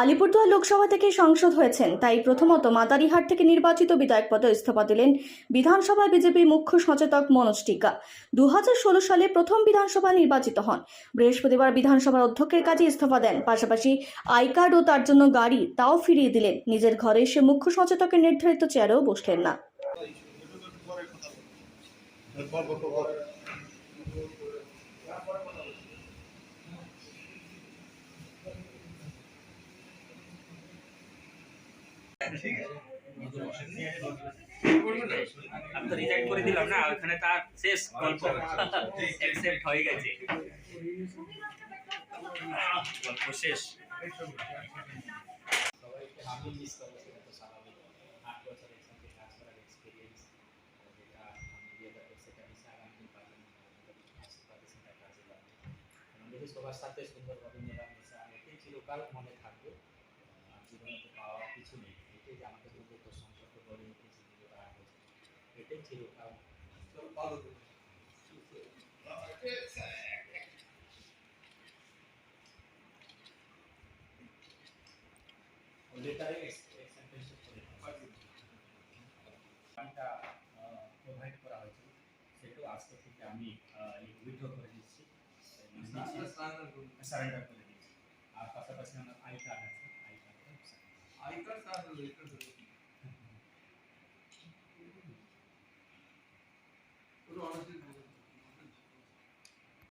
আলিপুরদুয়ার লোকসভা থেকে সাংসদ হয়েছেন, তাই প্রথমত মাদারিহাট থেকে নির্বাচিত বিধায়ক পদে ইস্তফা দিলেন বিধানসভায় বিজেপির মুখ্য সচেতক মনোজ টিকা। দু হাজার ষোলো সালে প্রথম বিধানসভা নির্বাচিত হন। বৃহস্পতিবার বিধানসভার অধ্যক্ষের কাছে ইস্তফা দেন। পাশাপাশি আই কার্ড ও তার জন্য গাড়ি তাও ফিরিয়ে দিলেন। নিজের ঘরে এসে মুখ্য সচেতকের নির্ধারিত চেয়ারেও বসলেন না। আমি তো রিজেক্ট করে দিলাম না ওখানে তার শেষ গল্প। অ্যাকসেপ্ট হয়ে গেছে। গল্প শেষ। সবার সাথে সুন্দরভাবে মেলামেশা এটাই চিরকাল মনে থাকবে। জীবনে তো পাওয়ার কিছু নেই। এটাই যে আমাদের বন্ধুত্ব সম্পর্ক গড়ে উঠেছে দীর্ঘ আট বছর এটাই চিরকাল লেটারে এক্সেপ্টেন্স করে গানটা প্রোভাইড করা হয়েছিল সেটাও আজকে থেকে আমি উইথড্র করে দিচ্ছি সারেন্ডার করে দিচ্ছি আর পাশাপাশি আমার আই কার্ড আছে আই কার্ড আইকার স্যার